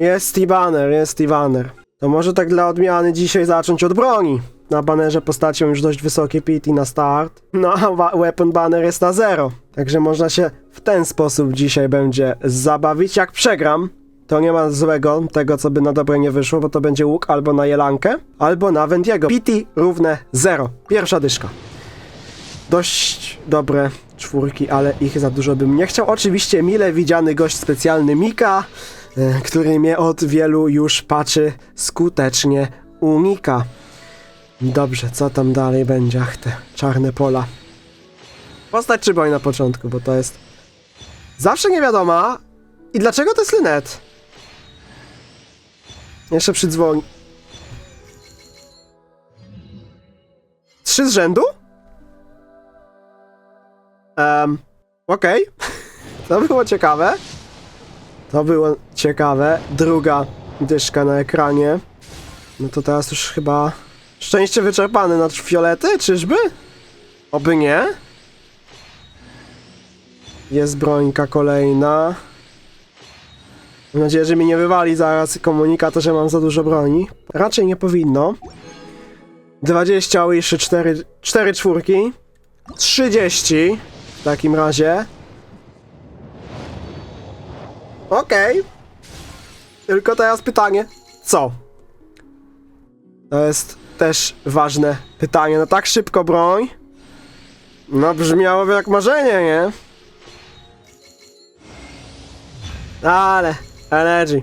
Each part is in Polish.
Jest i banner, jest i banner. To może tak dla odmiany dzisiaj zacząć od broni. Na banerze postacią już dość wysokie PT na start. No a weapon banner jest na zero. Także można się w ten sposób dzisiaj będzie zabawić. Jak przegram, to nie ma złego tego, co by na dobre nie wyszło, bo to będzie łuk albo na jelankę, albo na Wendiego. PT równe zero. Pierwsza dyszka. Dość dobre czwórki, ale ich za dużo bym nie chciał. Oczywiście mile widziany gość specjalny Mika, który mnie od wielu już patrzy skutecznie unika. Dobrze, co tam dalej będzie? Ach, te czarne pola. Postać czy boj na początku, bo to jest zawsze nie wiadoma. I dlaczego to jest Lynet? Jeszcze przydzwoni. Trzy z rzędu? Um, okej. To było ciekawe. To było ciekawe. Druga dyszka na ekranie. No to teraz już chyba szczęście wyczerpane na fiolety, czyżby? Oby nie. Jest brońka kolejna. Mam nadzieję, że mi nie wywali zaraz komunikat, że mam za dużo broni. Raczej nie powinno. 20 wiszy, 4, 4 czwórki. 30 w takim razie. Okej. Tylko teraz pytanie, co? To jest też ważne pytanie. No tak szybko broń. No brzmiałoby jak marzenie, nie? Ale, energy.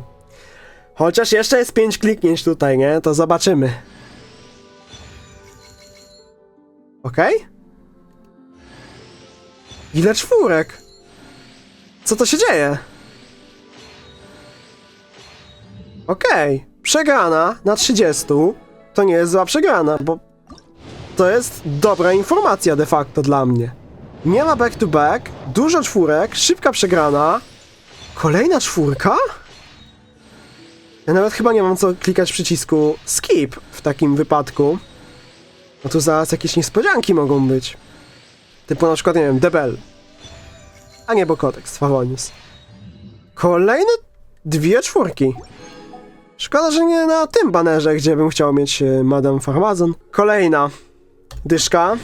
Chociaż jeszcze jest 5 kliknięć tutaj, nie? To zobaczymy. Okej? Ile czwórek? Co to się dzieje? Okej, przegrana na 30 to nie jest zła przegrana, bo to jest dobra informacja de facto dla mnie. Nie ma back to back, dużo czwórek, szybka przegrana. Kolejna czwórka? Ja nawet chyba nie mam co klikać przycisku skip w takim wypadku. No tu zaraz jakieś niespodzianki mogą być. Typu na przykład, nie wiem, Debel. A nie, bo kodeks, Favonius. Kolejne dwie czwórki. Szkoda, że nie na tym banerze, gdzie bym chciał mieć e, Madame Farmazon. Kolejna dyszka.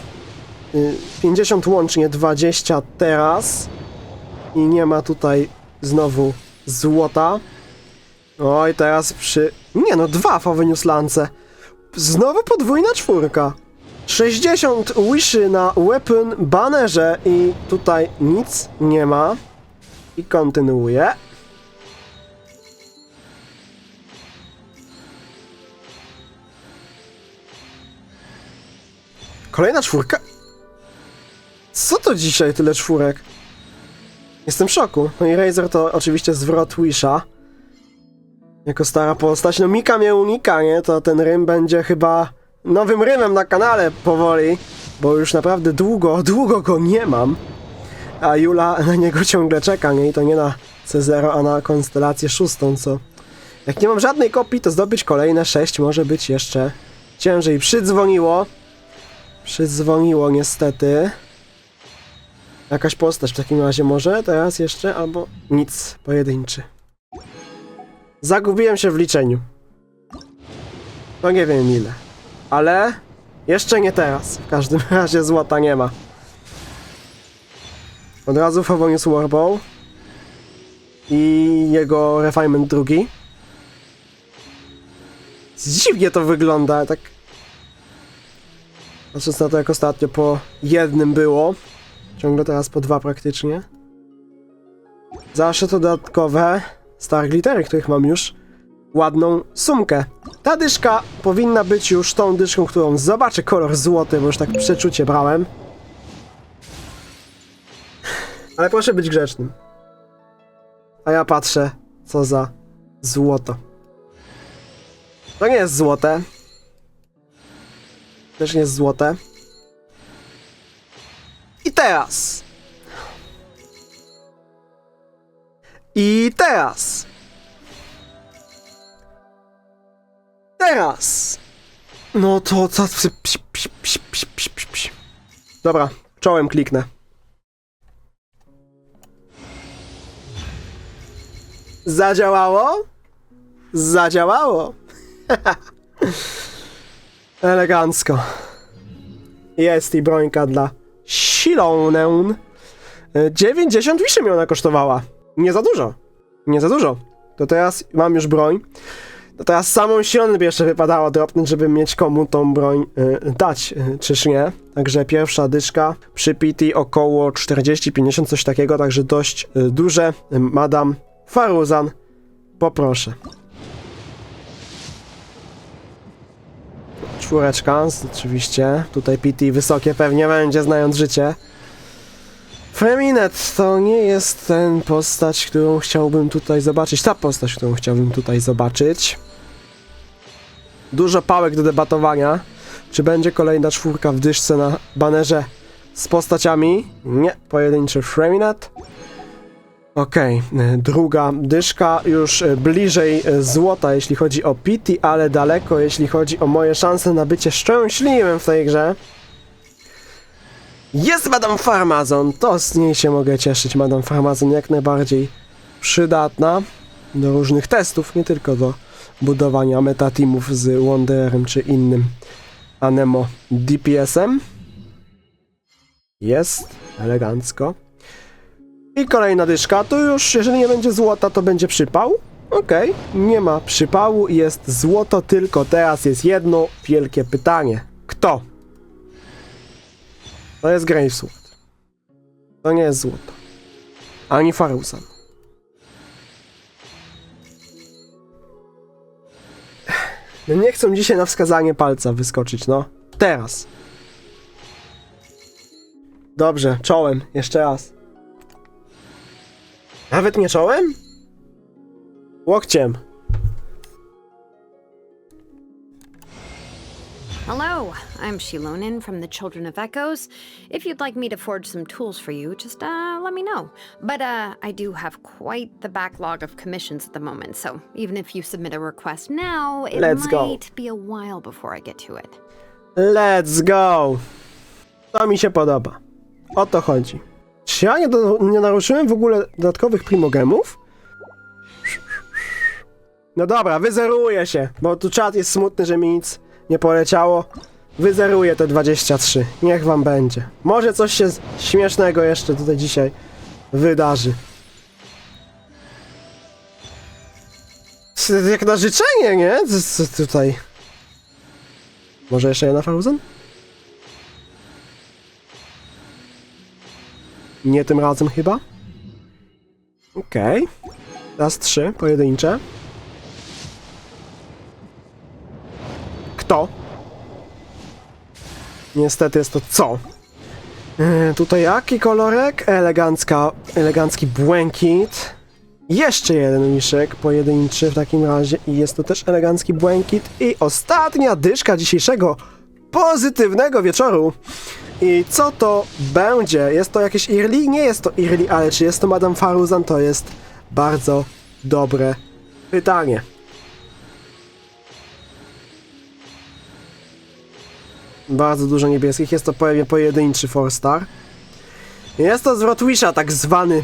Y, 50 łącznie, 20 teraz. I nie ma tutaj znowu złota. Oj, teraz przy... Nie no, dwa Favonius Lance. Znowu podwójna czwórka. 60 wiszy na weapon banerze i tutaj nic nie ma. I kontynuuję. Kolejna czwórka? Co to dzisiaj tyle czwórek? Jestem w szoku. No i Razer to oczywiście zwrot Wisha. Jako stara postać. No Mika mnie unika, nie? To ten rym będzie chyba nowym rymem na kanale powoli. Bo już naprawdę długo, długo go nie mam. A Jula na niego ciągle czeka, nie? I to nie na C0, a na konstelację szóstą, co... Jak nie mam żadnej kopii, to zdobyć kolejne 6 może być jeszcze ciężej. Przydzwoniło. Przydzwoniło niestety. Jakaś postać w takim razie może teraz jeszcze, albo nic, pojedynczy. Zagubiłem się w liczeniu. No nie wiem ile. Ale jeszcze nie teraz. W każdym razie złota nie ma. Od razu Favonius Warbow. I jego refinement drugi. Dziwnie to wygląda, tak Patrząc na to, jak ostatnio po jednym było, ciągle teraz po dwa praktycznie. Zawsze to dodatkowe star glittery, których mam już ładną sumkę. Ta dyszka powinna być już tą dyszką, którą zobaczę kolor złoty, bo już tak przeczucie brałem. Ale proszę być grzecznym. A ja patrzę, co za złoto. To nie jest złote, też nie jest złote. I teraz. I teraz. Teraz. No to co? Dobra, czołem kliknę. Zadziałało? Zadziałało. Elegancko. Jest i brońka dla Silonen. 90 wiszy mi ona kosztowała. Nie za dużo. Nie za dużo. To teraz mam już broń. To teraz samą Silonen by jeszcze wypadało dropnąć, żeby mieć komu tą broń y, dać, y, czyż nie? Także pierwsza dyszka przy PT około 40-50, coś takiego, także dość y, duże. Madam Faruzan, poproszę. Czwóreczka, oczywiście. Tutaj PT wysokie pewnie będzie, znając życie. Freminet to nie jest ten postać, którą chciałbym tutaj zobaczyć. Ta postać, którą chciałbym tutaj zobaczyć. Dużo pałek do debatowania. Czy będzie kolejna czwórka w dyszce na banerze z postaciami? Nie, pojedynczy Freminet. Okej, e, druga dyszka już e, bliżej e, złota, jeśli chodzi o Pity, ale daleko, jeśli chodzi o moje szanse na bycie szczęśliwym w tej grze. Jest Madame Farmazon, to z niej się mogę cieszyć. Madame Farmazon jak najbardziej przydatna do różnych testów, nie tylko do budowania metateamów z Wandererem czy innym Anemo DPS-em. Jest, elegancko. I kolejna dyszka, to już jeżeli nie będzie złota, to będzie przypał. Okej, nie ma przypału, jest złoto, tylko teraz jest jedno wielkie pytanie. Kto? To jest Gravesword. To nie jest złoto. Ani Farusan. No nie chcą dzisiaj na wskazanie palca wyskoczyć, no. Teraz. Dobrze, czołem, jeszcze raz. Nawet nie czołem? Łokciem. Hello, I'm Shilonin from the Children of Echoes. If you'd like me to forge some tools for you, just uh, let me know. But uh, I do have quite the backlog of commissions at the moment, so even if you submit a request now, it Let's go. might be a while before I get to it. Let's go! To mi się podoba. O to chodzi. Czy ja nie, do, nie naruszyłem w ogóle dodatkowych primogemów? No dobra, wyzeruję się, bo tu czat jest smutny, że mi nic nie poleciało. Wyzeruję te 23. Niech wam będzie. Może coś się śmiesznego jeszcze tutaj dzisiaj wydarzy. Jak na życzenie, nie? Co tutaj... Może jeszcze jedna Frozen? Nie tym razem chyba. Okej. Teraz trzy pojedyncze. Kto? Niestety jest to co? Yy, tutaj jaki kolorek? Elegancka, elegancki błękit. Jeszcze jeden miszek pojedynczy w takim razie i jest to też elegancki błękit. I ostatnia dyszka dzisiejszego pozytywnego wieczoru. I co to będzie? Jest to jakieś Early? Nie jest to Early, ale czy jest to Madame Faruzan? To jest bardzo dobre pytanie. Bardzo dużo niebieskich. Jest to pewnie pojedynczy four star. Jest to zwrot Wisha, tak zwany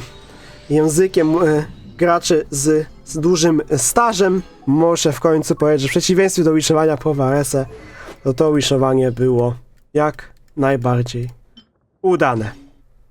językiem e, graczy z, z dużym stażem. Muszę w końcu powiedzieć, że w przeciwieństwie do wishowania po Varese, to to wishowanie było jak najbardziej udane.